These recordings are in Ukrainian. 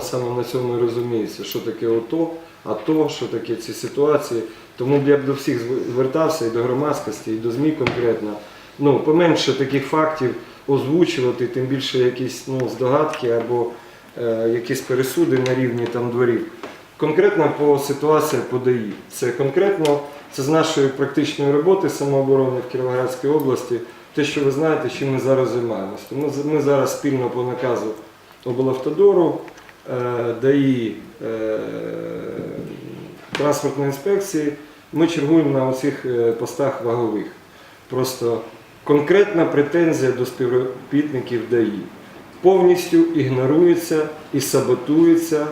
Саме на цьому і розуміється, що таке ОТО, АТО, що таке ці ситуації. Тому б я б до всіх звертався і до громадськості, і до ЗМІ конкретно. Ну, поменше таких фактів озвучувати, тим більше якісь ну, здогадки або е, якісь пересуди на рівні там дворів. Конкретно по ситуації по ДАІ. Це конкретно це з нашої практичної роботи самооборони в Кіровоградській області. Те, що ви знаєте, чим ми зараз займаємося. Тому ми зараз спільно по наказу облавтодору, ДАІ е, транспортної інспекції, ми чергуємо на оцих е, постах вагових. Просто конкретна претензія до співробітників ДАІ. Повністю ігнорується і саботується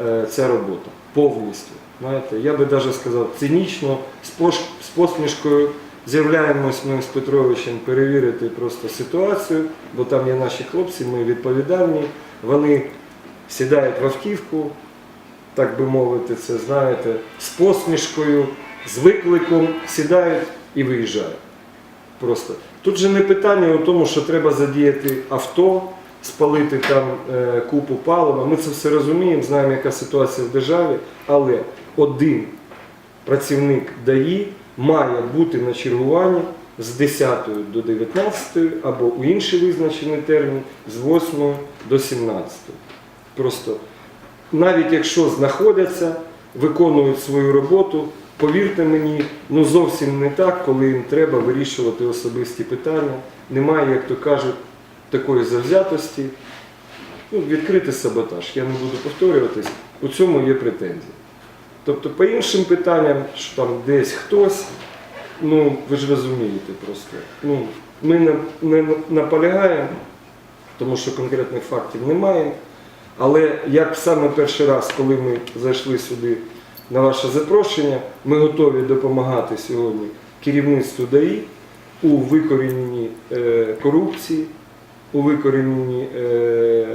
е, ця робота. Повністю. Знаєте, я би навіть сказав, цинічно, з посмішкою з'являємось ми з Петровичем перевірити просто ситуацію, бо там є наші хлопці, ми відповідальні. Вони сідають в автівку, так би мовити, це знаєте, з посмішкою, з викликом сідають і виїжджають. Просто. Тут же не питання у тому, що треба задіяти авто, спалити там е, купу палива. Ми це все розуміємо, знаємо, яка ситуація в державі, але один працівник ДАІ має бути на чергуванні з 10 до 19 або у інший визначений термін з 8 до 17. Просто навіть якщо знаходяться, виконують свою роботу, повірте мені, ну зовсім не так, коли їм треба вирішувати особисті питання. Немає, як то кажуть, такої завзятості. Ну, відкритий саботаж. Я не буду повторюватись, у цьому є претензії. Тобто по іншим питанням, що там десь хтось, ну ви ж розумієте просто. Ну, ми не, не наполягаємо, тому що конкретних фактів немає. Але як саме перший раз, коли ми зайшли сюди на ваше запрошення, ми готові допомагати сьогодні керівництву ДАІ у викоріненні е, корупції, у викоріненні е,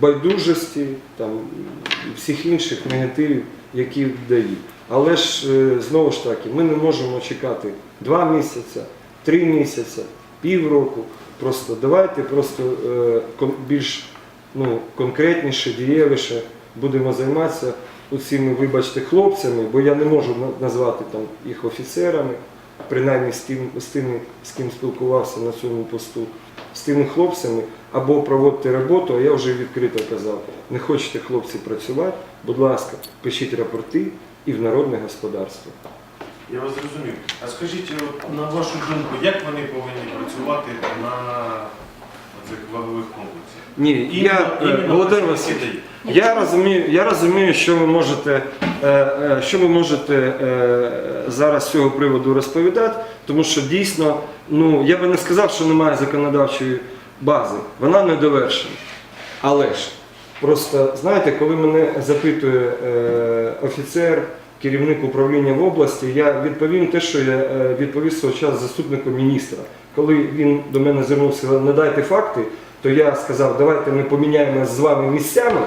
байдужості, там, всіх інших негативів, які дають. Але ж е, знову ж таки, ми не можемо чекати два місяці, три місяці, півроку. Просто давайте просто е, більш ну, конкретніше, дієвіше будемо займатися цими, вибачте, хлопцями, бо я не можу назвати там їх офіцерами, принаймні з тим, з тими, з ким спілкувався на цьому посту, з тими хлопцями, або проводити роботу, а я вже відкрито казав, не хочете хлопці працювати, будь ласка, пишіть рапорти і в народне господарство. Я вас зрозумів. А скажіть, от, на вашу думку, як вони повинні працювати на цих вагових комплексах? Ні, я, е, Володимир Васильович, Я розумію, я розумію, що ви можете, е, е, що ви можете е, зараз з цього приводу розповідати, тому що дійсно, ну я би не сказав, що немає законодавчої бази, вона не довершена. Але ж просто знаєте, коли мене запитує е, офіцер, керівник управління в області, я відповім те, що я е, відповів свого часу заступнику міністра. Коли він до мене звернувся, сказав, надайте факти, то я сказав, давайте ми поміняємося з вами місцями.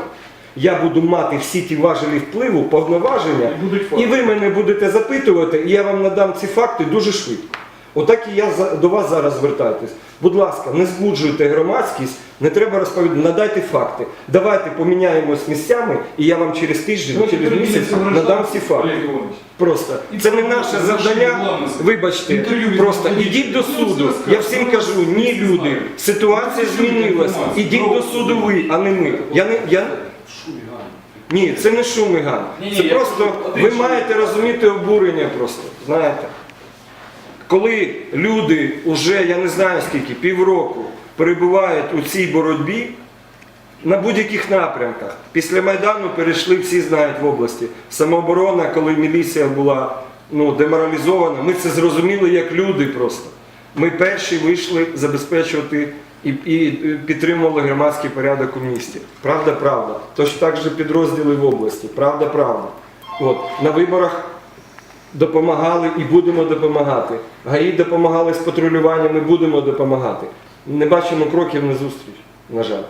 Я буду мати всі ті важелі впливу, повноваження, і ви мене будете запитувати, і я вам надам ці факти дуже швидко. Отак і я до вас зараз звертаюсь. Будь ласка, не збуджуйте громадськість, не треба розповідати, надайте факти. Давайте поміняємось місцями, і я вам через тиждень, через місяць надам всі факти. Просто це не наше завдання. Вибачте, просто ідіть до суду. Я всім кажу, ні, люди, ситуація змінилась. Ідіть до суду ви, а не ми. Я не я. Ні, це не шум і гам. Ні-ні, Це просто просто ви маєте розуміти обурення просто. Знаєте. Коли люди вже, я не знаю скільки, півроку перебувають у цій боротьбі на будь-яких напрямках. Після Майдану перейшли, всі знають в області. Самооборона, коли міліція була ну, деморалізована, ми це зрозуміли як люди просто. Ми перші вийшли забезпечувати і, і підтримували громадський порядок у місті. Правда, правда. Точно так же підрозділи в області. Правда, правда. От, на виборах допомагали і будемо допомагати. ГАІ допомагали з патрулюванням і будемо допомагати. Не бачимо кроків на зустріч, на жаль.